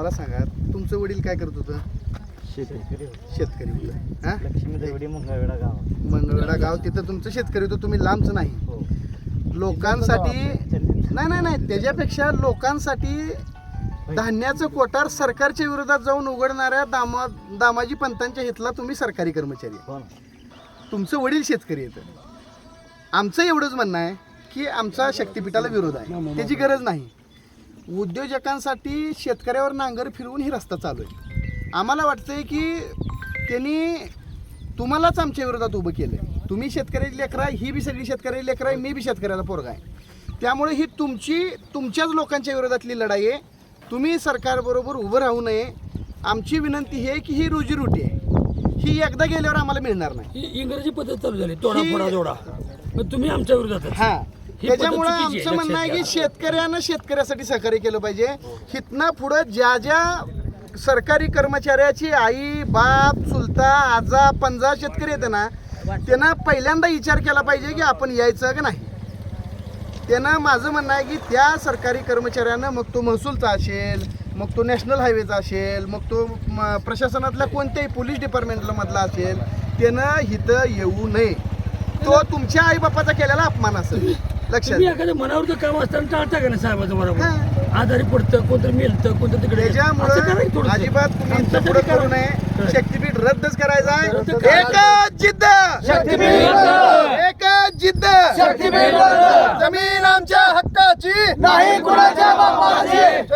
मला सांगा तुमचं वडील काय करत होतं? शेतकरी शेतकरी होतं. हा? लक्ष्मी देवडी मंगळवेढा गाव. तिथं तुमचं शेतकरी होतं तुम्ही लांबच नाही. हो. लोकांसाठी नाही नाही नाही त्याच्यापेक्षा लोकांसाठी धान्याचं कोठार सरकारच्या विरोधात जाऊन उघडणाऱ्या दामा दामाजी पंतांच्या हितला तुम्ही सरकारी कर्मचारी आहे. हो तुमचं वडील शेतकरी येतं आमचं एवढंच म्हणणं आहे की आमचा शक्तिपीठाला विरोध आहे. त्याची गरज नाही. उद्योजकांसाठी शेतकऱ्यावर नांगर फिरवून ही रस्ता चालू आहे. आम्हाला वाटतंय की त्यांनी तुम्हालाच आमच्या विरोधात उभं केलं तुम्ही शेतकऱ्याची लेकरं आहे ही बी सगळी शेतकऱ्याची लेकरं आहे मी बी शेतकऱ्याला पोरगा आहे. त्यामुळे ही तुमची तुमच्याच लोकांच्या विरोधातली लढाई आहे. तुम्ही सरकारबरोबर उभं राहू नये. आमची विनंती ही आहे की ही रोजीरोटी आहे. ही एकदा गेल्यावर आम्हाला मिळणार नाही. ही इंग्रजी पद्धत चालू झाली तोडा फोडा जोडा. मग तुम्ही आमच्या विरोधात ही. त्याच्यामुळं आमचं म्हणणं आहे की. शेतकऱ्यानं शेतकऱ्यासाठी सहकार्य केलं पाहिजे. हिथनं पुढं ज्या ज्या सरकारी कर्मचाऱ्याची आई बाप चुलता आजा पंजा शेतकरी येते ना त्यांना पहिल्यांदा विचार केला पाहिजे की आपण यायचं का नाही. त्यानं माझं म्हणणं आहे की त्या सरकारी कर्मचाऱ्यानं मग तो महसूलचा असेल मग तो नॅशनल हायवेचा असेल मग तो प्रशासनातल्या कोणत्याही पोलीस डिपार्टमेंटला मधला असेल त्यानं इथं येऊ नये. तो तुमच्या आईबापाचा केलेला अपमान असेल. लक्षात. तुम्ही. एखाद्या मनावरचं काम असताना टाळता का नाही साहेबाचं बरोबर? हा. आजारी पडतं कोणतरी मेलतं कोणतं तिकडे असं करा की त्याच्यामुळं थोडंसं. अजिबात तुम्ही इथं आमच्यासाठी करा. करू. नये. शक्तीपीठ रद्दच करायचं रद्द आहे. करा. एकच जिद्द. एकच जिद्द. जमीन आमच्या हक्काची. नाही कुणाच्या बापाची.